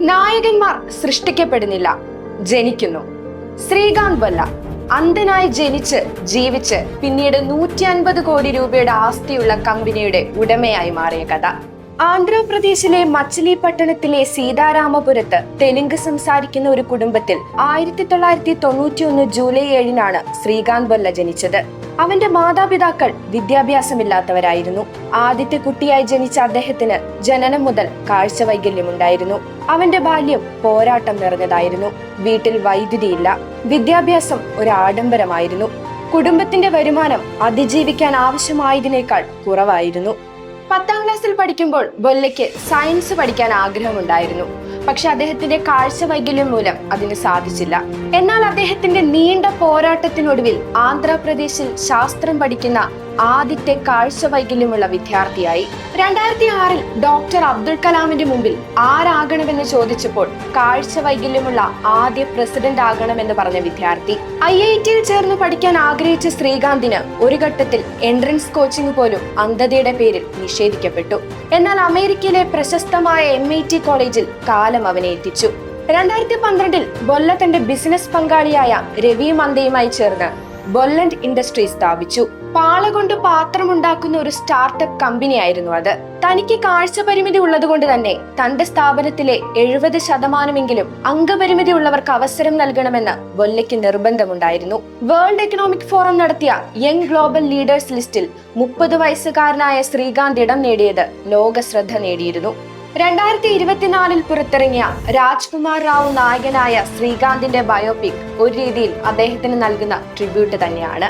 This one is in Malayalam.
നായകന്മാർ സൃഷ്ടിക്കപ്പെടുന്നില്ല ജനിക്കുന്നു. ശ്രീകാന്ത് വല്ല അന്ധനായി ജനിച്ച് ജീവിച്ച് പിന്നീട് നൂറ്റി അൻപത് കോടി രൂപയുടെ ആസ്തിയുള്ള കമ്പനിയുടെ ഉടമയായി മാറിയ കഥ. ആന്ധ്രാപ്രദേശിലെ മച്ചിലി പട്ടണത്തിലെ സീതാരാമപുരത്ത് തെലുങ്ക് സംസാരിക്കുന്ന ഒരു കുടുംബത്തിൽ ആയിരത്തി തൊള്ളായിരത്തി തൊണ്ണൂറ്റി ഒന്ന് ജൂലൈ ഏഴിനാണ് ശ്രീകാന്ത് ബൊല്ല ജനിച്ചത്. അവന്റെ മാതാപിതാക്കൾ വിദ്യാഭ്യാസമില്ലാത്തവരായിരുന്നു. ആദ്യത്തെ കുട്ടിയായി ജനിച്ച അദ്ദേഹത്തിന് ജനനം മുതൽ കാഴ്ച വൈകല്യമുണ്ടായിരുന്നു. അവന്റെ ബാല്യം പോരാട്ടം നിറഞ്ഞതായിരുന്നു. വീട്ടിൽ വൈദ്യുതിയില്ല. വിദ്യാഭ്യാസം ഒരു ആഡംബരമായിരുന്നു കുടുംബത്തിന്റെ വരുമാനം അതിജീവിക്കാൻ ആവശ്യമായതിനേക്കാൾ കുറവായിരുന്നു. പത്താം ക്ലാസ്സിൽ പഠിക്കുമ്പോൾ ബൊല്ലയ്ക്ക് സയൻസ് പഠിക്കാൻ ആഗ്രഹമുണ്ടായിരുന്നു. പക്ഷെ അദ്ദേഹത്തിന്റെ കാഴ്ച വൈകല്യം മൂലം അതിന് സാധിച്ചില്ല. എന്നാൽ അദ്ദേഹത്തിന്റെ നീണ്ട പോരാട്ടത്തിനൊടുവിൽ ആന്ധ്രാപ്രദേശിൽ ശാസ്ത്രം പഠിക്കുന്ന ആദ്യത്തെ കാഴ്ച വൈകല്യമുള്ള വിദ്യാർത്ഥിയായി രണ്ടായിരത്തി ആറിൽ ഡോക്ടർ അബ്ദുൾ കലാമിന്റെ മുമ്പിൽ ആരാകണമെന്ന് ചോദിച്ചപ്പോൾ കാഴ്ച വൈകല്യമുള്ള ആദ്യ പ്രസിഡന്റ് ആകണമെന്ന് പറഞ്ഞ വിദ്യാർത്ഥി. ഐ ഐ ടിയിൽ ചേർന്ന് പഠിക്കാൻ ആഗ്രഹിച്ച ശ്രീകാന്തിന് ഒരു ഘട്ടത്തിൽ എൻട്രൻസ് കോച്ചിംഗ് പോലും അന്ധതയുടെ പേരിൽ നിഷേധിക്കപ്പെട്ടു. എന്നാൽ അമേരിക്കയിലെ പ്രശസ്തമായ എം ഐ ടി കോളേജിൽ കാലം അവനെ എത്തിച്ചു. രണ്ടായിരത്തി പന്ത്രണ്ടിൽ ബൊല്ല ബിസിനസ് പങ്കാളിയായ രവി മന്ദയുമായി ചേർന്ന് ബൊല്ലൻഡ് ഇൻഡസ്ട്രി സ്ഥാപിച്ചു. പാള കൊണ്ട് പാത്രമുണ്ടാക്കുന്ന ഒരു സ്റ്റാർട്ടപ്പ് കമ്പനിയായിരുന്നു അത്. തനിക്ക് കാഴ്ച പരിമിതി ഉള്ളതുകൊണ്ട് തന്നെ തന്റെ സ്ഥാപനത്തിലെ എഴുപത് ശതമാനമെങ്കിലും അംഗപരിമിതി ഉള്ളവർക്ക് അവസരം നൽകണമെന്ന് ബൊല്ലയ്ക്ക് നിർബന്ധമുണ്ടായിരുന്നു. വേൾഡ് എക്കണോമിക് ഫോറം നടത്തിയ യങ് ഗ്ലോബൽ ലീഡേഴ്സ് ലിസ്റ്റിൽ മുപ്പത് വയസ്സുകാരനായ ശ്രീകാന്ത് ഇടം നേടിയത് ലോക ശ്രദ്ധ നേടിയിരുന്നു. രണ്ടായിരത്തി ഇരുപത്തിനാലിൽ പുറത്തിറങ്ങിയ രാജ്കുമാർ റാവു നായകനായ ശ്രീകാന്തിന്റെ ബയോപിക് ഒരു രീതിയിൽ അദ്ദേഹത്തിന് നൽകുന്ന ട്രിബ്യൂട്ട് തന്നെയാണ്.